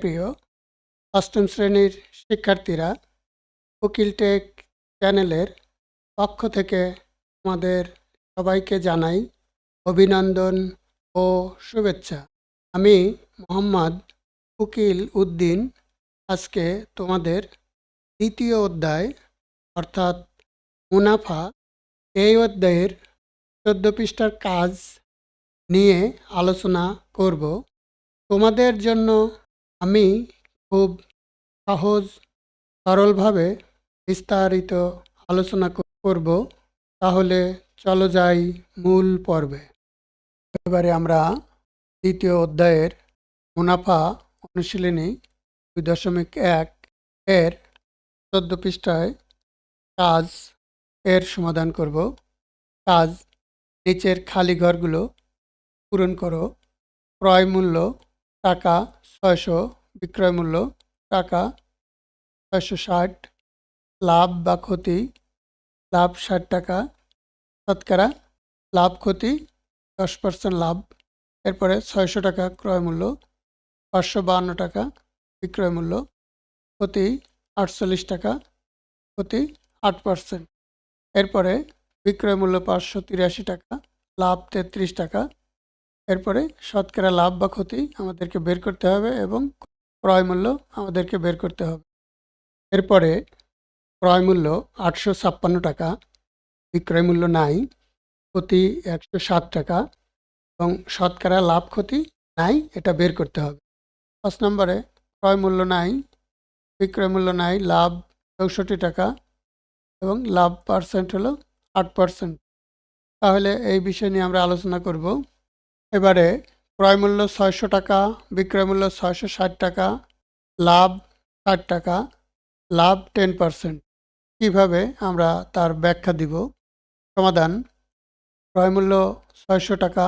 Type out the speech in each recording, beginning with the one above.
প্রিয় অষ্টম শ্রেণির শিক্ষার্থীরা, উকিল টেক চ্যানেলের পক্ষ থেকে আমাদের সবাইকে জানাই অভিনন্দন ও শুভেচ্ছা। আমি মোহাম্মদ উকিল উদ্দিন। আজকে তোমাদের দ্বিতীয় অধ্যায়, অর্থাৎ মুনাফা, এই অধ্যায়ের চোদ্দ পৃষ্ঠার কাজ নিয়ে আলোচনা করব। তোমাদের জন্য আমি খুব সহজ, সরলভাবে বিস্তারিত আলোচনা করব। তাহলে চলো যাই মূল পর্বে। এবারে আমরা দ্বিতীয় অধ্যায়ের মুনাফা অনুশীলনী দুই দশমিক এক এর চোদ্দ পৃষ্ঠায় কাজ এর সমাধান করব। কাজ নিচের খালি ঘরগুলো পূরণ করো। ক্রয় মূল্য, টাকা ছয়শো বিক্রয় মূল্য, টাকা ছয়শো ষাট, লাভ বা ক্ষতি, লাভ ষাট টাকা, শতকরা লাভ ক্ষতি দশ পার্সেন্ট লাভ, এরপরে ছয়শো টাকা ক্রয় মূল্য, পাঁচশো বাহান্ন টাকা বিক্রয় মূল্য, ক্ষতি আটচল্লিশ টাকা, ক্ষতি আট পার্সেন্ট। এরপরে বিক্রয় মূল্য পাঁচশো তিরাশি টাকা, লাভ তেত্রিশ টাকা এরপরে শতকরা লাভ বা ক্ষতি আমাদেরকে বের করতে হবে এবং ক্রয় মূল্য আমাদেরকে বের করতে হবে। এরপরে ক্রয় মূল্য আটশো ছাপ্পান্ন টাকা, বিক্রয় মূল্য নাই, ক্ষতি একশো সাত টাকা এবং শতকরা লাভ ক্ষতি নাই, এটা বের করতে হবে। পাঁচ নম্বরে ক্রয় মূল্য নাই, বিক্রয় মূল্য নাই, লাভ চৌষট্টি টাকা এবং লাভ পার্সেন্ট হলো আট পার্সেন্ট। তাহলে এই বিষয় নিয়ে আমরা আলোচনা করব। এবারে ক্রয় মূল্য ছয়শো টাকা, বিক্রয় মূল্য ছয়শো ষাট টাকা, লাভ ষাট টাকা, লাভ টেন পার্সেন্ট। কীভাবে আমরা তার ব্যাখ্যা দিব? সমাধান, ক্রয় মূল্য ছয়শো টাকা,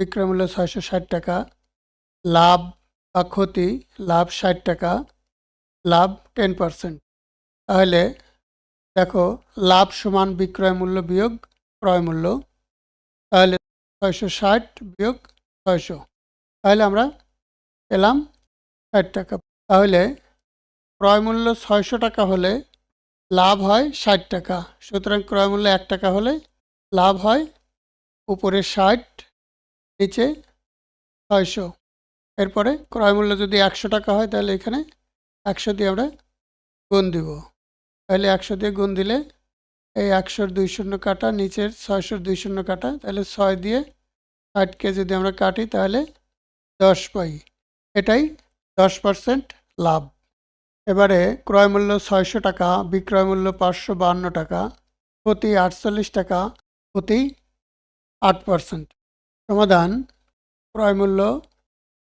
বিক্রয় মূল্য ছয়শো ষাট টাকা, লাভ বা ক্ষতি, লাভ ষাট টাকা, লাভ টেন পার্সেন্ট। তাহলে দেখো, লাভ সমান বিক্রয় মূল্য বিয়োগ ক্রয় মূল্য। তাহলে ছয়শো ষাট বিয়োগ ছয়শো। তাহলে আমরা পেলাম ষাট টাকা। তাহলে ক্রয় মূল্য ছয়শো টাকা হলে লাভ হয় ষাট টাকা। সুতরাং ক্রয় মূল্য এক টাকা হলে লাভ হয় উপরে ষাট, নিচে ছয়শো। এরপরে ক্রয় মূল্য যদি একশো টাকা হয় তাহলে এখানে একশো দিয়ে আমরা গুণ দিব। তাহলে একশো দিয়ে গুণ দিলে এই একশোর দুই শূন্য কাটা, নিচের ছয়শোর দুই শূন্য কাটা, তাহলে ছয় দিয়ে ষাটকে যদি আমরা কাটি, তাহলে দশ পাই। এটাই দশ পার্সেন্ট লাভ। এবারে ক্রয় মূল্য ছয়শো টাকা, বিক্রয় মূল্য পাঁচশো বাহান্ন টাকা, প্রতি আটচল্লিশ টাকা, প্রতি আট পার্সেন্ট। সমাধান, ক্রয় মূল্য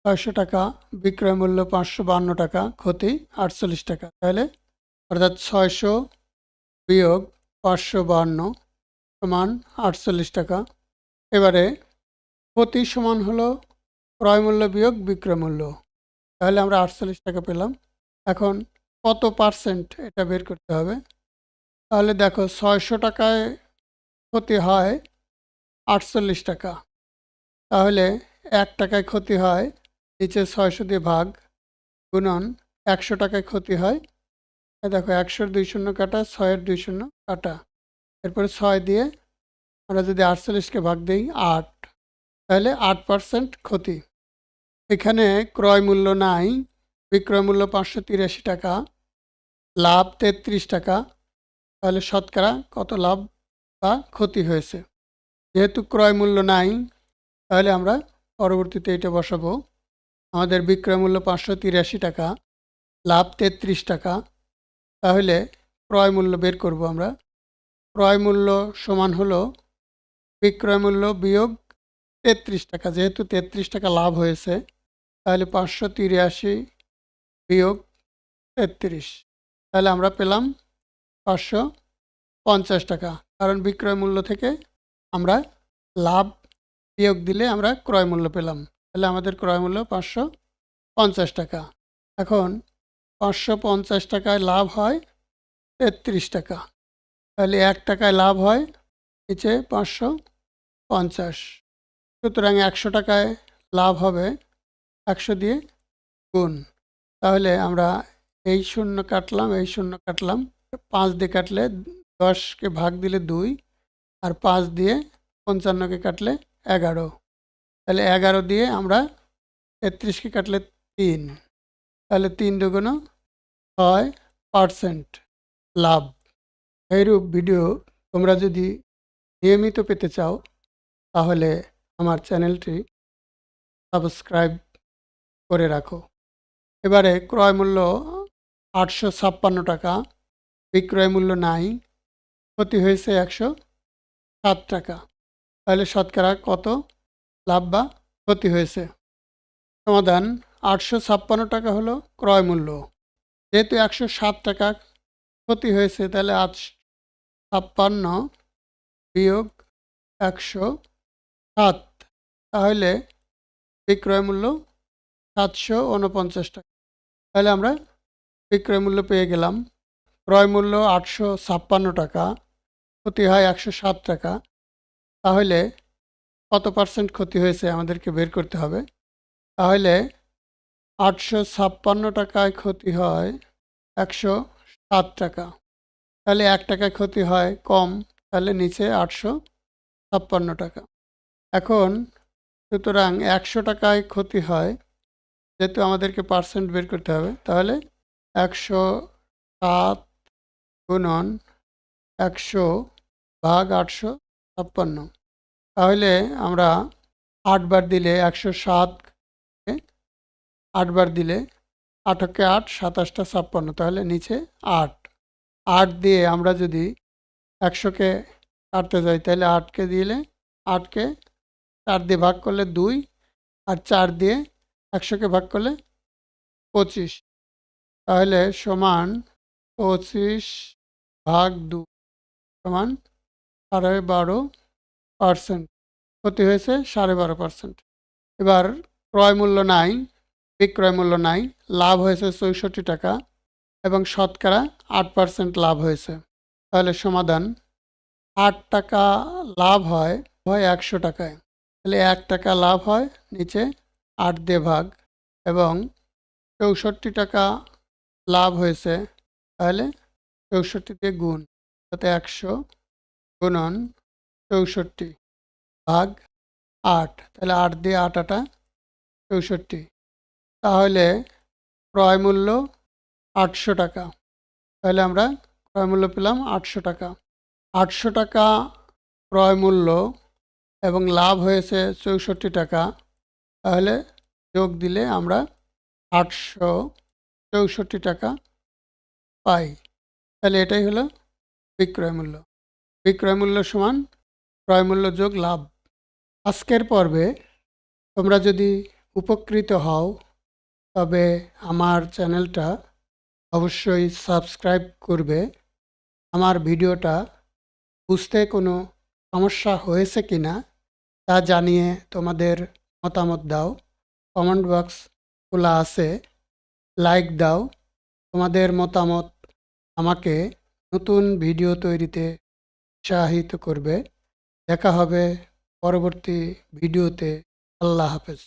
ছয়শো টাকা, বিক্রয় মূল্য পাঁচশো বাহান্ন টাকা, ক্ষতি আটচল্লিশ টাকা। তাহলে অর্থাৎ ছয়শো বিয়োগ পাঁচশো বাহান্ন সমান আটচল্লিশ টাকা। এবারে প্রতি সমান হলো ক্রয় মূল্য বিয়োগ বিক্রয় মূল্য। তাহলে আমরা আটচল্লিশ টাকা পেলাম। এখন কত পার্সেন্ট এটা বের করতে হবে? তাহলে দেখো ছয়শো টাকায় ক্ষতি হয় আটচল্লিশ টাকা। তাহলে এক টাকায় ক্ষতি হয়, নিচে ছয়শো দিয়ে ভাগ গুণন একশো টাকায় ক্ষতি হয় দেখো একশোর দুই শূন্য কাটা, ছয়ের দুই শূন্য কাটা। এরপরে ছয় দিয়ে আমরা যদি আটচল্লিশকে ভাগ দিই, আট। তাহলে আট পার্সেন্ট ক্ষতি। এখানে ক্রয় মূল্য নাই, বিক্রয় মূল্য পাঁচশো তিরাশি টাকা, লাভ তেত্রিশ টাকা। তাহলে শতকরা কত লাভ বা ক্ষতি হয়েছে? যেহেতু ক্রয় মূল্য নাই, তাহলে আমরা পরবর্তীতে এটা বসাবো। আমাদের বিক্রয় মূল্য পাঁচশো তিরাশি টাকা, লাভ তেত্রিশ টাকা। তাহলে ক্রয় মূল্য বের করব আমরা। ক্রয় মূল্য সমান হলো বিক্রয় মূল্য বিয়োগ তেত্রিশ টাকা। যেহেতু তেত্রিশ টাকা লাভ হয়েছে, তাহলে পাঁচশো তিরাশি বিয়োগ তেত্রিশ। তাহলে আমরা পেলাম পাঁচশো পঞ্চাশ টাকা। কারণ বিক্রয় মূল্য থেকে আমরা লাভ বিয়োগ দিলে আমরা ক্রয় মূল্য পেলাম। তাহলে আমাদের ক্রয় মূল্য পাঁচশো পঞ্চাশ টাকা। এখন পাঁচশো পঞ্চাশ টাকায় লাভ হয়, তেত্রিশ টাকা। তাহলে এক টাকায় লাভ হয় নিচে পাঁচশো পঞ্চাশ। সুতরাং একশো টাকায় লাভ হবে, একশো দিয়ে গুণ। তাহলে আমরা এই শূন্য কাটলাম, এই শূন্য কাটলাম। পাঁচ দিয়ে কাটলে দশকে ভাগ দিলে দুই, আর পাঁচ দিয়ে পঞ্চান্নকে কাটলে এগারো। তাহলে এগারো দিয়ে আমরা তেত্রিশকে কাটলে তিন। তাহলে তিন দুগুণ ছয় পার্সেন্ট লাভ। এইরূপ ভিডিও তোমরা যদি নিয়মিত পেতে চাও, তাহলে আমার চ্যানেলটি সাবস্ক্রাইব করে রাখো। এবারে ক্রয় মূল্য আটশো ছাপ্পান্ন টাকা, বিক্রয় মূল্য নাই, ক্ষতি হয়েছে একশো সাত টাকা। তাহলে শতকরা কত লাভ বা ক্ষতি হয়েছে? সমাধান আটশো ছাপ্পান্ন টাকা হলো ক্রয় মূল্য। যেহেতু একশো সাত টাকা ক্ষতি হয়েছে, তাহলে আজ ছাপ্পান্ন বিয়োগ একশো সাত। তাহলে বিক্রয় মূল্য সাতশো উনপঞ্চাশ টাকা। তাহলে আমরা বিক্রয় মূল্য পেয়ে গেলাম। ক্রয় মূল্য আটশো ছাপ্পান্ন টাকা, ক্ষতি হয় একশো সাত টাকা। তাহলে কত পার্সেন্ট ক্ষতি হয়েছে আমাদেরকে বের করতে হবে? তাহলে আটশো ছাপ্পান্ন টাকায় ক্ষতি হয় একশো সাত টাকা। তাহলে এক টাকায় ক্ষতি হয় কম, তাহলে নিচে আটশো ছাপ্পান্ন টাকা। এখন সুতরাং একশো টাকায় ক্ষতি হয়, যেহেতু আমাদেরকে পার্সেন্ট বের করতে হবে, তাহলে একশো সাত গুণন একশো ভাগ আটশো ছাপ্পান্ন। তাহলে আমরা আটবার দিলে একশো সাত আটবার দিলে আটকে আট, সাতাশটা, ছাপ্পান্ন, তাহলে নিচে আট। আট দিয়ে আমরা যদি একশোকে কাটতে যাই, তাহলে আটকে দিলে আটকে চার দিয়ে ভাগ করলে দুই, আর চার দিয়ে একশোকে ভাগ করলে পঁচিশ। তাহলে সমান পঁচিশ ভাগ দু, সমান সাড়ে বারো পার্সেন্ট। ক্ষতি হয়েছে সাড়ে বারো পার্সেন্ট। এবার ক্রয় মূল্য নাই বিক্রয় মূল্য নাই, লাভ হয়েছে চৌষট্টি টাকা এবং শতকরা আট পার্সেন্ট লাভ হয়েছে। তাহলে সমাধান, আট টাকা লাভ হয় হয় একশো টাকায়। তাহলে এক টাকা লাভ হয়, নিচে আট দিয়ে ভাগ এবং চৌষট্টি টাকা লাভ হয়েছে, তাহলে চৌষট্টি দিয়ে গুণ, তাতে একশো গুণন চৌষট্টি ভাগ আট, তাহলে আট দিয়ে আট আটা চৌষট্টি। তাহলে ক্রয় মূল্য আটশো টাকা। তাহলে আমরা ক্রয় মূল্য পেলাম আটশো টাকা। আটশো টাকা ক্রয় মূল্য এবং লাভ হয়েছে চৌষট্টি টাকা। তাহলে যোগ দিলে আমরা আটশো চৌষট্টি টাকা পাই। তাহলে এটাই হলো বিক্রয় মূল্য। বিক্রয় মূল্য সমান ক্রয় মূল্য যোগ লাভ। আজকের পর্বে তোমরা যদি উপকৃত হও তবে আমার চ্যানেলটা অবশ্যই সাবস্ক্রাইব করবে। আমার ভিডিওটা বুঝতে কোনো সমস্যা হয়েছে কি না তা জানিয়ে তোমাদের মতামত দাও। কমেন্ট বক্স খোলা আছে, লাইক দাও। তোমাদের মতামত আমাকে নতুন ভিডিও তৈরিতে উৎসাহিত করবে। দেখা হবে পরবর্তী ভিডিওতে। আল্লাহ হাফেজ।